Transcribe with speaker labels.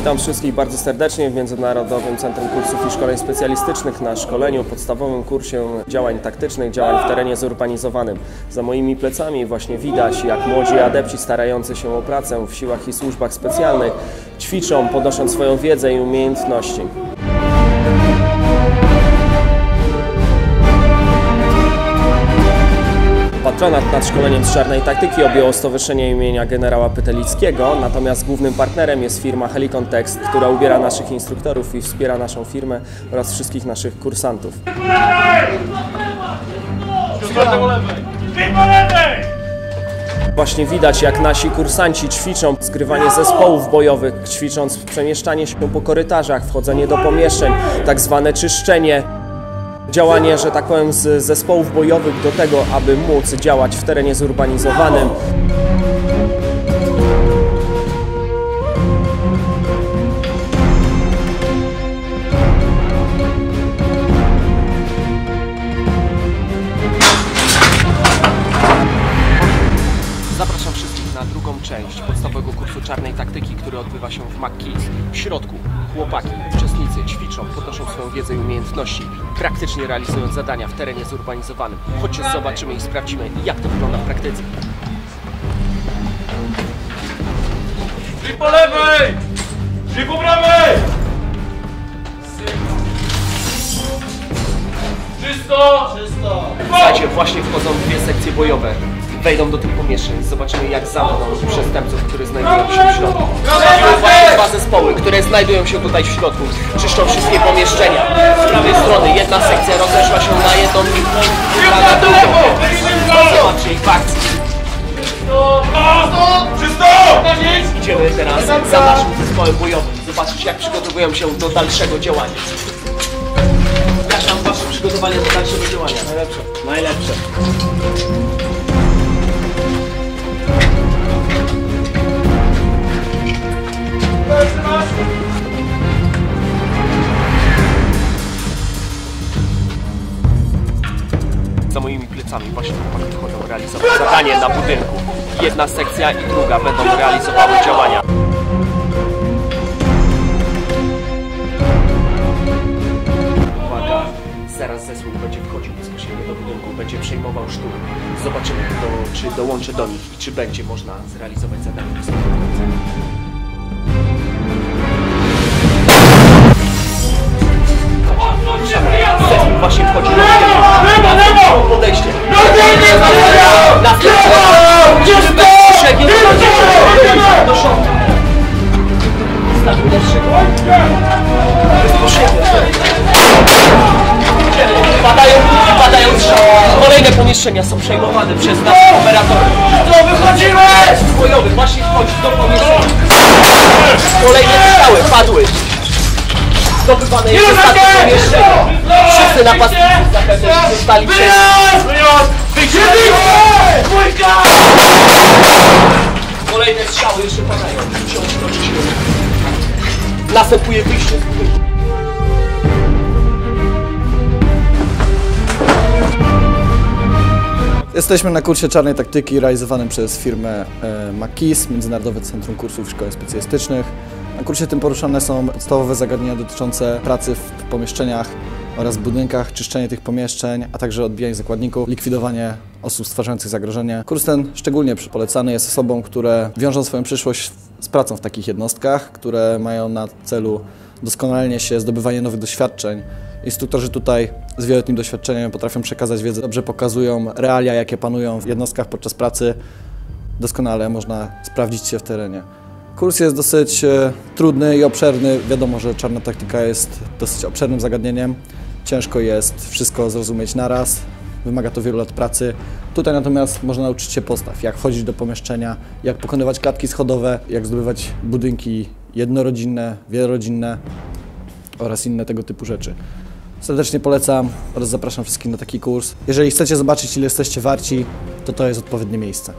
Speaker 1: Witam wszystkich bardzo serdecznie w Międzynarodowym Centrum Kursów i Szkoleń Specjalistycznych na szkoleniu, podstawowym kursie działań taktycznych, działań w terenie zurbanizowanym. Za moimi plecami właśnie widać, jak młodzi adepci starający się o pracę w siłach i służbach specjalnych ćwiczą, podnosząc swoją wiedzę i umiejętności. Patronat nad szkoleniem z czarnej taktyki objęło Stowarzyszenie imienia generała Pytelickiego, natomiast głównym partnerem jest firma Helicon Text, która ubiera naszych instruktorów i wspiera naszą firmę oraz wszystkich naszych kursantów. Właśnie widać, jak nasi kursanci ćwiczą zgrywanie zespołów bojowych, ćwicząc przemieszczanie się po korytarzach, wchodzenie do pomieszczeń, tak zwane czyszczenie. Działanie, że tak powiem, z zespołów bojowych do tego, aby móc działać w terenie zurbanizowanym. Zapraszam wszystkich na drugą część podstawowego kursu czarnej taktyki, który odbywa się w McKees. W środku chłopaki, ćwiczą, podnoszą swoją wiedzę i umiejętności, praktycznie realizując zadania w terenie zurbanizowanym. Chodźcie, zobaczymy i sprawdzimy, jak to wygląda w praktyce.
Speaker 2: Drzwi po lewej! Drzwi po prawej! Czysto! Czysto!
Speaker 1: Słuchajcie, właśnie wchodzą dwie sekcje bojowe. Wejdą do tych pomieszczeń, zobaczymy jak zamkną przestępców, którzy znajdują się w środku. Właśnie dwa zespoły, które znajdują się tutaj w środku. Czyszczą wszystkie pomieszczenia. Z prawej strony jedna sekcja rozeszła się na jedną i druga na drugą. Zobaczcie ich akcji.
Speaker 2: Czysto!
Speaker 1: Idziemy teraz za naszym zespołem bojowym. Zobaczyć jak przygotowują się do dalszego działania. Jak tam wasze przygotowanie do dalszego działania? Najlepsze. Najlepsze. Plecami właśnie chłopaki wchodzą realizować zadanie na budynku. Jedna sekcja i druga będą realizowały działania. Uwaga, zaraz zespół będzie wchodził bezpośrednio do budynku, będzie przejmował szturm. Zobaczymy, czy dołączy do nich i czy będzie można zrealizować zadanie Kolejne pomieszczenia są przejmowane przez naszych operatorów. To wychodzimy! Bojowy właśnie wchodzi do pomieszczenia. Kolejne strzały padły. Zdobywane jest ostatnie pomieszczenie. Wszyscy napastnicy zapewne zostali przez... Kolejne strzały jeszcze padają. Następuje wyjście z budynku.
Speaker 3: Jesteśmy na kursie czarnej taktyki realizowanym przez firmę e, MAKIS, Międzynarodowe Centrum Kursów i Szkoleń Specjalistycznych. Na kursie tym poruszane są podstawowe zagadnienia dotyczące pracy w pomieszczeniach oraz budynkach, czyszczenie tych pomieszczeń, a także odbijanie zakładników, likwidowanie osób stwarzających zagrożenie. Kurs ten szczególnie polecany jest osobom, które wiążą swoją przyszłość z pracą w takich jednostkach, które mają na celu doskonalenie się, zdobywanie nowych doświadczeń. Instruktorzy tutaj z wieloletnim doświadczeniem potrafią przekazać wiedzę, dobrze pokazują realia, jakie panują w jednostkach podczas pracy. Doskonale można sprawdzić się w terenie. Kurs jest dosyć e, trudny i obszerny. Wiadomo, że czarna taktyka jest dosyć obszernym zagadnieniem. Ciężko jest wszystko zrozumieć naraz. Wymaga to wielu lat pracy. Tutaj natomiast można nauczyć się postaw, jak wchodzić do pomieszczenia, jak pokonywać klatki schodowe, jak zdobywać budynki jednorodzinne, wielorodzinne oraz inne tego typu rzeczy. Serdecznie polecam oraz zapraszam wszystkich na taki kurs. Jeżeli chcecie zobaczyć, ile jesteście warci, to to jest odpowiednie miejsce.